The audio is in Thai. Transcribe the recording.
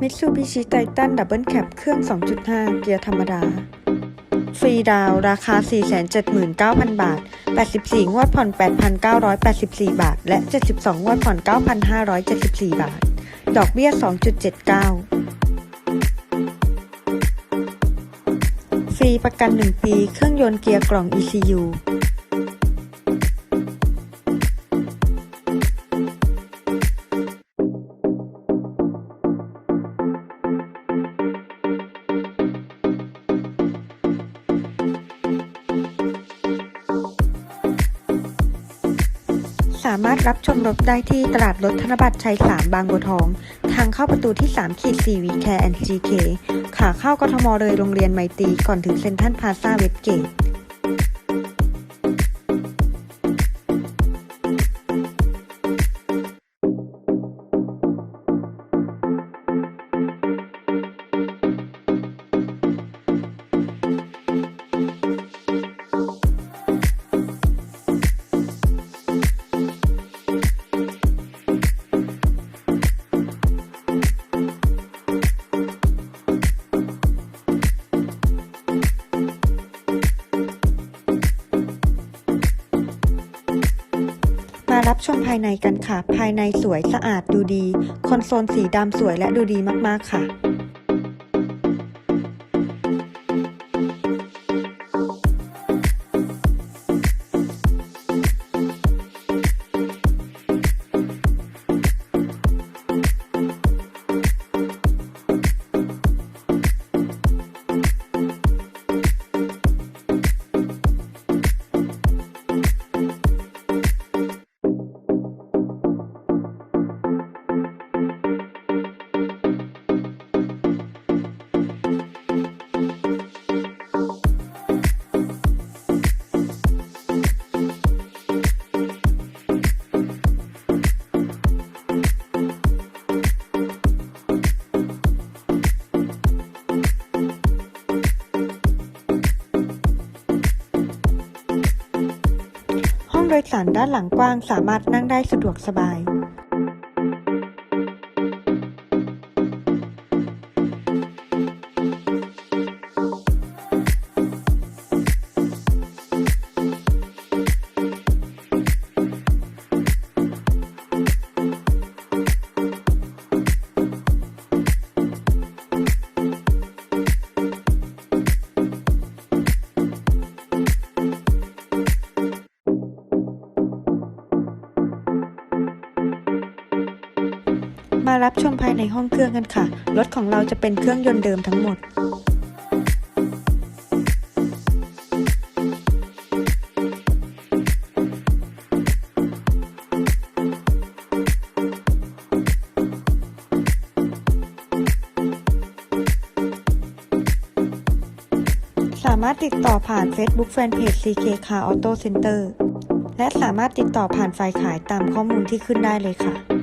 Mitsubishi Titan Double Cab เครื่อง 2.5 เกียร์ธรรมดา ฟรีดาวราคา 479,000 บาท 84 งวดผ่อน 8,984 บาท และ 72 งวดผ่อน 9,574 บาท ดอกเบี้ย 2.79 ฟรีประกัน 1 ปี เครื่องยนต์เกียร์กล่อง ECU สามารถรับชมรถได้ที่ตลาดรถธนบัตรชัย3บางบัวทอง ทางเข้าประตูที่3ขีด4วีแคร์แอนด์จีเคขาเข้ากทมเลยโรงเรียนไมตรีก่อนถึงเซ็นทรัลพลาซาเวสเกต มารับชมภายในกันค่ะ ภายในสวยสะอาดดูดี คอนโซลสีดำสวยและดูดีมากๆค่ะ โดยสารด้านหลังกว้างสามารถนั่งได้สะดวกสบาย มารับชมภายในห้องเครื่องกันค่ะ รถของเราจะเป็นเครื่องยนต์เดิมทั้งหมดสามารถติดต่อผ่าน Facebook Fanpage CK Car Auto Center และสามารถติดต่อผ่านไฟขายตามข้อมูลที่ขึ้นได้เลยค่ะ